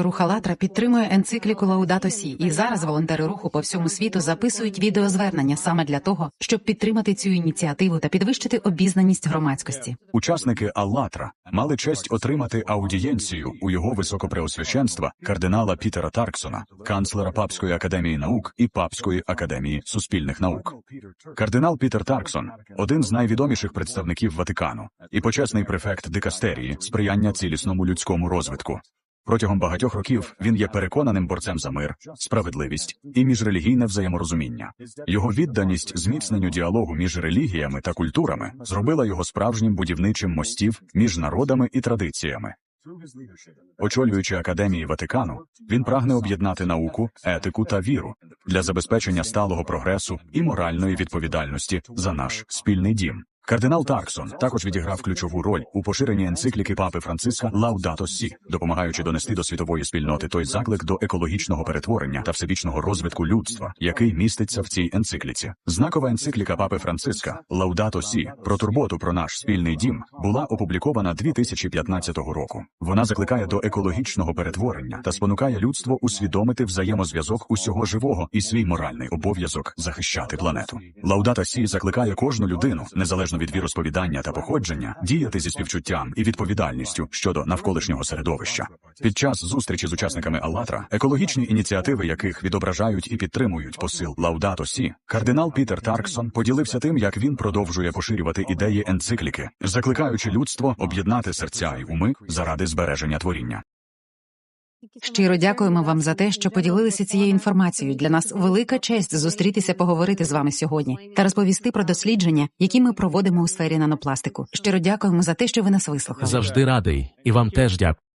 Рух «АЛЛАТРА» підтримує енцикліку Лаудато Сі, і зараз волонтери руху по всьому світу записують відеозвернення саме для того, щоб підтримати цю ініціативу та підвищити обізнаність громадськості. Учасники Аллатра мали честь отримати аудієнцію у його високопреосвященства кардинала Пітера Тарксона, канцлера Папської академії наук і Папської академії суспільних наук. Кардинал Пітер Тарксон один з найвідоміших представників Ватикану і почесний префект дикастерії сприяння цілісному людському розвитку. Протягом багатьох років він є переконаним борцем за мир, справедливість і міжрелігійне взаєморозуміння. Його відданість зміцненню діалогу між релігіями та культурами зробила його справжнім будівничим мостів між народами і традиціями. Очолюючи академії Ватикану, він прагне об'єднати науку, етику та віру для забезпечення сталого прогресу і моральної відповідальності за наш спільний дім. Кардинал Тарксон також відіграв ключову роль у поширенні енцикліки папи Франциска Лаудато Сі, допомагаючи донести до світової спільноти той заклик до екологічного перетворення та всебічного розвитку людства, який міститься в цій енцикліці. Знакова енцикліка папи Франциска Лаудато Сі про турботу про наш спільний дім була опублікована 2015 року. Вона закликає до екологічного перетворення та спонукає людство усвідомити взаємозв'язок усього живого і свій моральний обов'язок захищати планету. Лаудата Сі закликає кожну людину, незалежно від віросповідання та походження, діяти зі співчуттям і відповідальністю щодо навколишнього середовища. Під час зустрічі з учасниками Аллатра, екологічні ініціативи яких відображають і підтримують посил Лаудато Сі, кардинал Пітер Тарксон поділився тим, як він продовжує поширювати ідеї енцикліки, закликаючи людство об'єднати серця й уми заради збереження творіння. Щиро дякуємо вам за те, що поділилися цією інформацією. Для нас велика честь зустрітися, поговорити з вами сьогодні та розповісти про дослідження, які ми проводимо у сфері нанопластику. Щиро дякуємо за те, що ви нас вислухали. Завжди радий, і вам теж дякую.